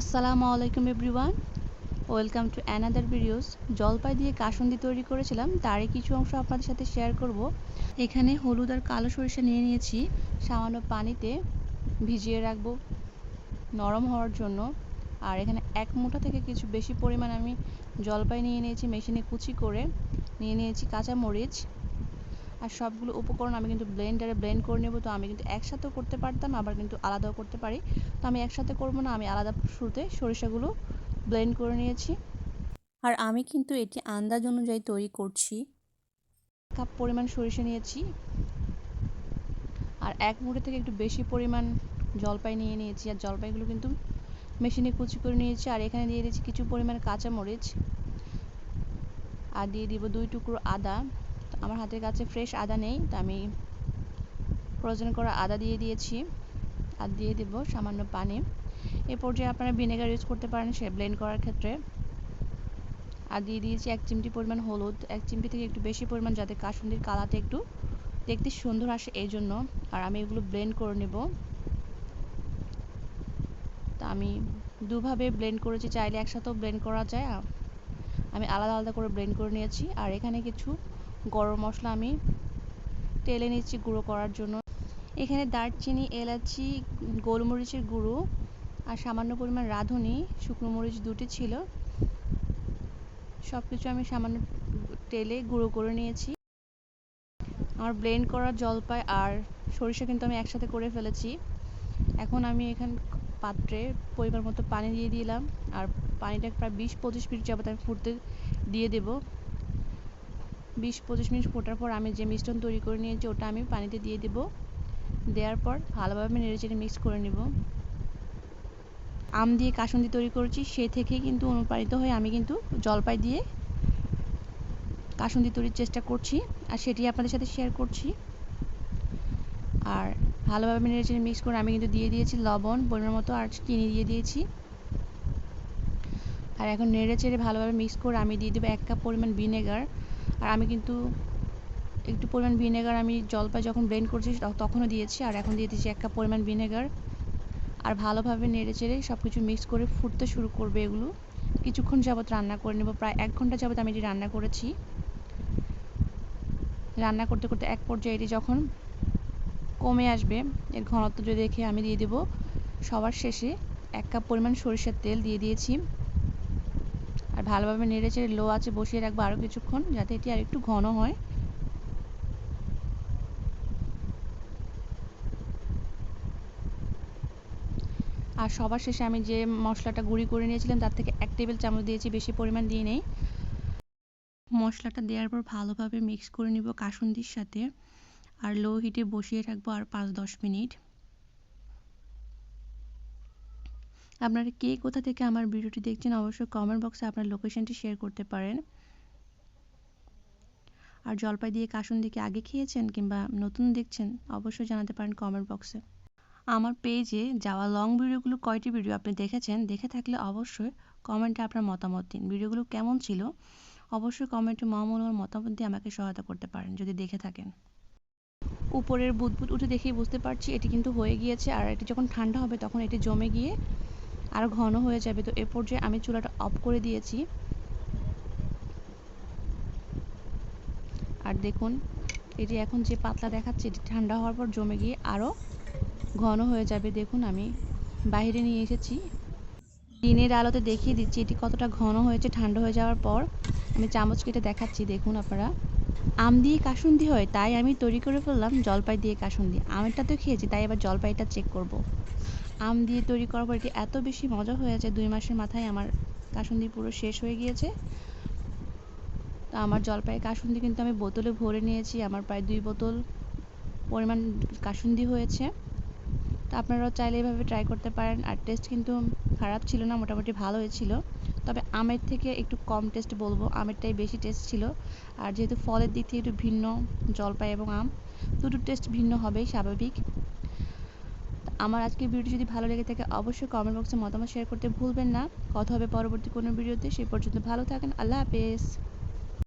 আসসালামু আলাইকুম everyone. Welcome to another videos. জলপাই দিয়ে কাসুন্দি তৈরি করেছিলাম, তারই কিছু অংশ আপনাদের সাথে শেয়ার করব। এখানে হলুদ আর কালো সরিষা নিয়ে নিয়েছি। সামান্য পানিতে ভিজিয়ে রাখব নরম হওয়ার জন্য। আর এখানে এক মুঠা থেকে কিছু বেশি পরিমাণ আমি জলপাই নিয়ে নিয়েছি, মেশিনে কুচি করে। নিয়ে নিয়েছি কাঁচা মরিচ আর সবগুলো উপকরণ আমি কিন্তু ব্লেন্ডারে ব্লেন্ড করে নেব। তো আমি কিন্তু একসাথেও করতে পারতাম আবার কিন্তু আলাদাও করতে পারি। তো আমি একসাথে করব না আমি আলাদা শুরুতে সরিষাগুলো ব্লেন্ড করে নিয়েছি। আর আমি কিন্তু এটি আন্দাজ অনুযায়ী তৈরি করছি। কাপ পরিমাণ সরিষা নিয়েছি। আর এক মুঠো থেকে একটু বেশি পরিমাণ জলপাই নিয়ে নিয়েছি। আর জলপাইগুলো কিন্তু মেশিনে কুচি করে নিয়েছি। আর এখানে দিয়ে দিয়েছি কিছু পরিমাণ কাঁচামরিচ। আর দিয়ে দিব দুই টুকরো আদা। আমার হাতের কাছে ফ্রেশ আদা নেই, তো আমি ফ্রোজেন করা আদা দিয়ে দিয়েছি। আর দিয়ে দেব সামান্য পানি। এ পর্যায়ে আপনারা ভিনেগার ইউজ করতে পারেন সে ব্লেন্ড করার ক্ষেত্রে। আর দিয়ে দিয়েছি এক চিমটি পরিমাণ হলুদ, এক চিমটি থেকে একটু বেশি পরিমাণ যাতে কাসুন্দির কালারটা একটু দেখতে সুন্দর আসে এই জন্য আর আমি এগুলো ব্লেন্ড করে নেব। তা আমি দুভাবে ব্লেন্ড করেছি, চাইলে একসাথেও ব্লেন্ড করা যায়। আমি আলাদা আলাদা করে ব্লেন্ড করে নিয়েছি। আর এখানে কিছু গরম মশলা আমি টেলে নিচ্ছি গুঁড়ো করার জন্য। এখানে দারচিনি, এলাচি, গোলমরিচের গুঁড়ো আর সামান্য পরিমাণ রাঁধুনি, শুকনো মরিচ দুটি ছিল। সব কিছু আমি সামান্য তেলে গুঁড়ো করে নিয়েছি। আমার ব্লেন্ড করা জলপাই আর সরিষা কিন্তু আমি একসাথে করে ফেলেছি। এখন আমি এখান পাত্রে পরিমাণ মতো পানি দিয়ে দিলাম। আর পানিটা প্রায় বিশ পঁচিশ মিনিট যাবত আমি ফুটতে দিয়ে দেব। বিশ, পঁচিশ মিনিট ফোটার পর আমি যে মিশ্রণ তৈরি করে নিয়েছি, ওটা আমি পানিতে দিয়ে দেব। দেওয়ার পর ভালোভাবে নেড়ে চেড়ে মিক্স করে নেব। আম দিয়ে কাসুন্দি তৈরি করেছি, সে থেকেই কিন্তু অনুপ্রাণিত হয়ে আমি কিন্তু জলপাই দিয়ে কাসুন্দি তৈরির চেষ্টা করছি আর সেটি আপনাদের সাথে শেয়ার করছি। আর ভালোভাবে নেড়ে চেড়ে মিক্স করে আমি কিন্তু দিয়ে দিয়েছি লবণ, পরিমাণ মতো আর চিনি দিয়ে দিয়েছি। আর এখন নেড়ে চেড়ে ভালোভাবে মিক্স করে আমি দিয়ে দেবো এক কাপ পরিমাণ ভিনেগার আর আমি কিন্তু একটু পরিমাণ ভিনেগার আমি জলপাই যখন ব্লেন্ড করছি তখনও দিয়েছি, আর এখন দিয়ে দিয়েছি এক কাপ পরিমাণ ভিনেগার। আর ভালোভাবে নেড়ে চেড়ে সব কিছু মিক্স করে ফুটতে শুরু করবে এগুলো। কিছুক্ষণ যাবত রান্না করে নেব, প্রায় এক ঘণ্টা যাবত আমি এটি রান্না করেছি। রান্না করতে করতে এক পর্যায়ে এটি যখন কমে আসবে, এর ঘনত্ব দেখে আমি দিয়ে দেব, সবার শেষে এক কাপ পরিমাণ সরিষার তেল দিয়ে দিয়েছি। আর ভালোভাবে নেড়ে চেড়ে লো আছে বসিয়ে রাখব আরও কিছুক্ষণ, যাতে এটি আর একটু ঘন হয়। আর সবার শেষে আমি যে মশলাটা গুঁড়ি করে নিয়েছিলাম, তার থেকে এক টেবিল চামচ দিয়েছি, বেশি পরিমাণ দিয়ে নেই। মশলাটা দেওয়ার পর ভালোভাবে মিক্স করে নিব কাসুন্দির সাথে। আর লো হিটে বসিয়ে রাখব আর পাঁচ দশ মিনিট। আপনারা কে কোথা থেকে আমার ভিডিওটি দেখছেন অবশ্যই কমেন্ট বক্সে আপনার লোকেশনটি শেয়ার করতে পারেন। আর জলপাই দিয়ে কাসুন্দিকে আগে খেয়েছেন কিংবা নতুন দেখছেন অবশ্যই জানাতে পারেন কমেন্ট বক্সে আমার পেজে যাওয়া লং ভিডিওগুলো কয়টি ভিডিও আপনি দেখেছেন? দেখে থাকলে অবশ্যই কমেন্টে আপনার মতামত দিন। ভিডিওগুলো কেমন ছিল? অবশ্যই কমেন্টে মহামূল্যবান মতামত দিয়ে আমাকে সহায়তা করতে পারেন, যদি দেখে থাকেন। উপরের বুদবুদ উঠে দেখেই বুঝতে পারছি, এটি কিন্তু হয়ে গিয়েছে। আর এটি যখন ঠান্ডা হবে, তখন এটি জমে গিয়ে আরও ঘন হয়ে যাবে। তো এ পর্যায়ে আমি চুলাটা অফ করে দিয়েছি। আর দেখুন, এটি এখন যে পাতলা দেখাচ্ছে, এটি ঠান্ডা হওয়ার পর জমে গিয়ে আরও ঘন হয়ে যাবে। দেখুন, আমি বাইরে নিয়ে এসেছি। দিনের আলোতে দেখিয়ে দিচ্ছি, এটি কতটা ঘন হয়েছে, ঠান্ডা হয়ে যাওয়ার পর। আমি চামচ কেটে দেখাচ্ছি, দেখুন আপনারা। আম দিয়ে কাসুন্দি হয়, তাই আমি তৈরি করে ফেললাম জলপাই দিয়ে কাসুন্দি। আমেরটা তো খেয়েছি, তাই এবার জলপাইটা চেক করব। আম দিয়ে তৈরি করার পর এটি এত বেশি মজা হয়েছে দুই মাসের মাথায় আমার কাসুন্দি পুরো শেষ হয়ে গিয়েছে। তো আমার জলপাই কাসুন্দি কিন্তু আমি বোতলে ভরে নিয়েছি, আমার প্রায় দুই বোতল পরিমাণ কাসুন্দি হয়েছে। তো আপনারাও চাইলে এভাবে ট্রাই করতে পারেন, আর টেস্ট কিন্তু খারাপ ছিল না, মোটামুটি ভালো হয়েছিল তবে আমের থেকে একটু কম টেস্ট বলব। আমেরটাই বেশি টেস্ট ছিল। আর যেহেতু ফলের দিক থেকে একটু ভিন্ন জলপাই এবং আম দুটো টেস্ট ভিন্ন হবেই স্বাভাবিক। আমার আজকের ভিডিও যদি ভালো লেগে থাকে, অবশ্যই কমেন্ট বক্সে মতামত শেয়ার করতে ভুলবেন না। কথা হবে পরবর্তী কোনো ভিডিওতে সে পর্যন্ত ভালো থাকেন। আল্লাহ হাফেজ।